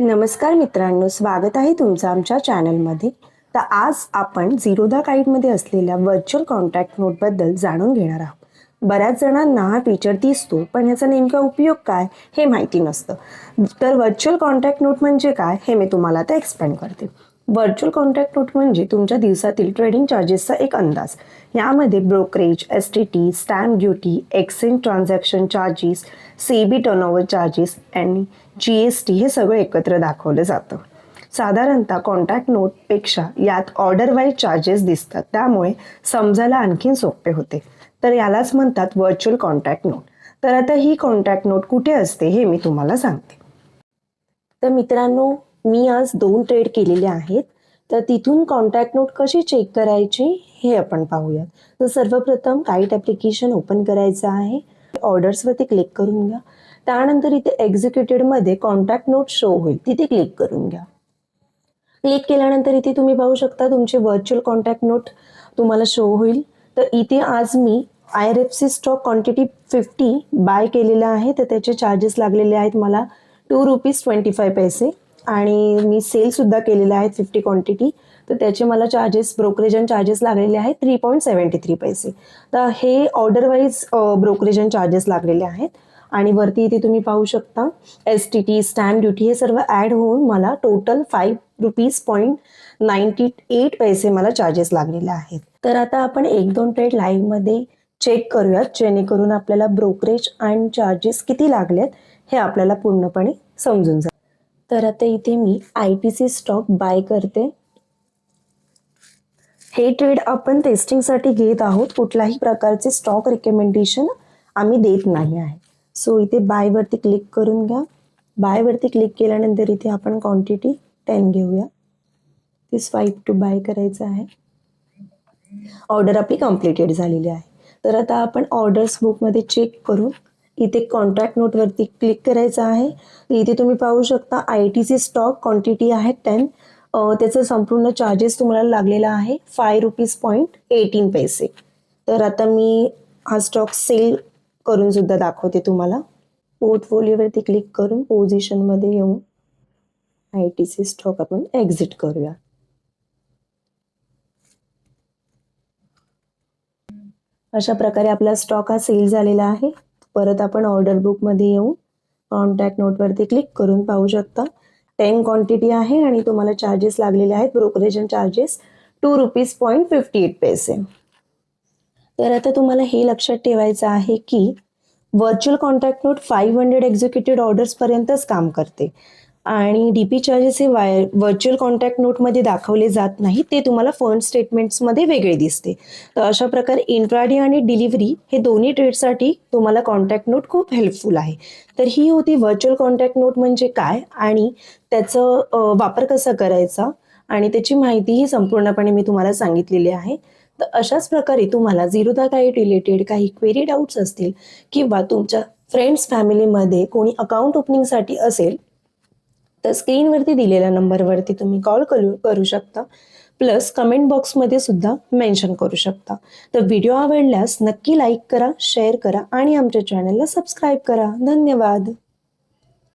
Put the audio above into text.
नमस्कार मित्रांनो स्वागत आहे तुमचं आमच्या चॅनलमध्ये. तर आज आपण झिरोदा काईटमध्ये असलेल्या व्हर्च्युअल कॉन्टॅक्ट नोटबद्दल जाणून घेणार आहोत. बऱ्याच जणांना हा फीचर दिसतो पण याचा नेमका उपयोग काय हे माहिती नसतं. तर व्हर्च्युअल कॉन्टॅक्ट नोट म्हणजे काय हे मी तुम्हाला आता एक्सप्लेन करते. व्हर्च्युअल कॉन्टॅक्ट नोट म्हणजे तुमच्या दिवसातील ट्रेडिंग चार्जेसचा एक अंदाज. यामध्ये brokerage S T T stamp duty exchange transaction charges SEBI turnover charges आणि जी एस टी हे सगळं एकत्र दाखवलं जातं. साधारणतः कॉन्टॅक्ट नोटपेक्षा यात ऑर्डर वाईज चार्जेस दिसतात. त्यामुळे समजायला आणखीन सोपे होते. तर यालाच म्हणतात व्हर्च्युअल कॉन्टॅक्ट नोट तर आता ही कॉन्टॅक्ट नोट कुठे असते हे मी तुम्हाला सांगते. तर मित्रांनो मी आज दोन ट्रेड केलेले आहेत. तर तिथून कॉन्टॅक्ट नोट कशी चेक करायची हे आपण पाहूयात. तर सर्वप्रथम काईट ॲप्लिकेशन ओपन करायचं आहे. ऑर्डर्सवरती क्लिक करून घ्या. त्यानंतर इथे एक्झिक्युटेडमध्ये कॉन्टॅक्ट नोट शो होईल. तिथे क्लिक करून घ्या. क्लिक केल्यानंतर इथे तुम्ही पाहू शकता तुमचे व्हर्च्युअल कॉन्टॅक्ट नोट तुम्हाला शो होईल. तर इथे आज मी I R F C stock quantity fifty buy केलेला आहे. तर त्याचे चार्जेस लागलेले आहेत मला टू रुपीज ट्वेंटी फाय पैसे. आणि मी सेलसुद्धा केलेले आहेत फिफ्टी क्वांटिटी तर त्याचे मला चार्जेस ब्रोकरेज अँड चार्जेस लागलेले आहेत थ्री पॉईंट सेवन्टी थ्री पैसे. तर हे order wise brokerage and charges लागलेले आहेत. आणि वरती इथे तुम्ही पाहू शकता S T T stamp duty हे सर्व ॲड होऊन मला total five rupees point ninety eight पैसे मला चार्जेस लागलेले आहेत. तर आता आपण एक दोन ट्रेड लाईव्हमध्ये चेक करूयात जेणेकरून आपल्याला ब्रोकरेज अँड चार्जेस किती लागलेत हे आपल्याला पूर्णपणे समजून जाईल. तर आता इथे मी I T C stock buy करते. हे ट्रेड आपण टेस्टिंगसाठी घेत आहोत. कुठल्याही प्रकारचे स्टॉक रिकमेंडेशन आम्ही देत नाही आहे. सो इथे बायवरती क्लिक करून घ्या. बायवरती क्लिक केल्यानंतर इथे आपण क्वांटिटी टेन घेऊया. ती स्वाईप टू बाय करायचं आहे. ऑर्डर आपली कम्प्लिटेड झालेली आहे. तर आता आपण ऑर्डर्स बुकमध्ये चेक करून इथे कॉन्ट्रॅक्ट नोटवरती क्लिक करायचं आहे. तर इथे तुम्ही पाहू शकता I T C stock quantity आहे टेन त्याचं संपूर्ण चार्जेस तुम्हाला लागलेला आहे फाय रुपीज पॉईंट एटीन पैसे. तर आता मी हा स्टॉक सेल करून सुद्धा दाखवते तुम्हाला. पोर्टफोलिओवरती क्लिक करून पोझिशनमध्ये येऊन आय टी सी स्टॉक आपण एक्झिट करूया. अशा प्रकारे आपला स्टॉक हा सेल झालेला आहे. परत आपण ऑर्डर बुकमध्ये येऊन कॉन्टॅक्ट नोटवरती क्लिक करून पाहू शकता. टेन क्वांटिटी आहे आणि तुम्हाला चार्जेस लागलेले आहेत. Brokerage and charges two rupees point fifty eight पैसे तर आता तुम्हाला हे लक्षात ठेवायचं आहे की virtual contact note five hundred executed ऑर्डर्सपर्यंतच काम करते. आणि डी पी चार्जेस हे वाय व्हर्च्युअल कॉन्टॅक्ट नोटमध्ये दाखवले जात नाही ते तुम्हाला फंड स्टेटमेंट्समध्ये वेगळे दिसते. तर अशा प्रकारे इन्ट्राडे आणि डिलिव्हरी हे दोन्ही ट्रेडसाठी तुम्हाला कॉन्टॅक्ट नोट खूप हेल्पफुल आहे. तर ही होती व्हर्च्युअल कॉन्टॅक्ट नोट म्हणजे काय आणि त्याचं वापर कसा करायचा आणि त्याची माहितीही संपूर्णपणे मी तुम्हाला सांगितलेली आहे. तर अशाच प्रकारे तुम्हाला झिरोदा काही रिलेटेड काही क्वेरी डाऊट्स असतील किंवा तुमच्या फ्रेंड्स फॅमिलीमध्ये कोणी अकाउंट ओपनिंगसाठी असेल तर स्क्रीनवरती दिलेल्या नंबरवरती तुम्ही कॉल करू करू शकता. प्लस कमेंट बॉक्समध्ये सुद्धा मेन्शन करू शकता. तर व्हिडिओ आवडल्यास नक्की लाईक करा शेअर करा आणि आमच्या चॅनलला सबस्क्राईब करा. धन्यवाद.